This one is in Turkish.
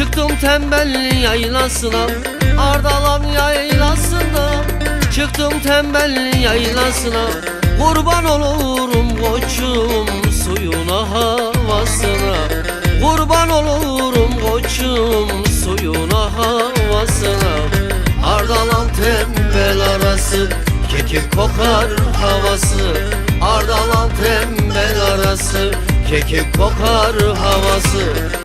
Çıktım tembel yaylasına Ardalan yaylasında Çıktım tembel yaylasına Kurban olurum koçum suyuna havasına. Kurban olurum koçum suyuna havasına. Ardalan tembel arası Kekik kokar havası. Ardalan tembel arası Kekik kokar havası.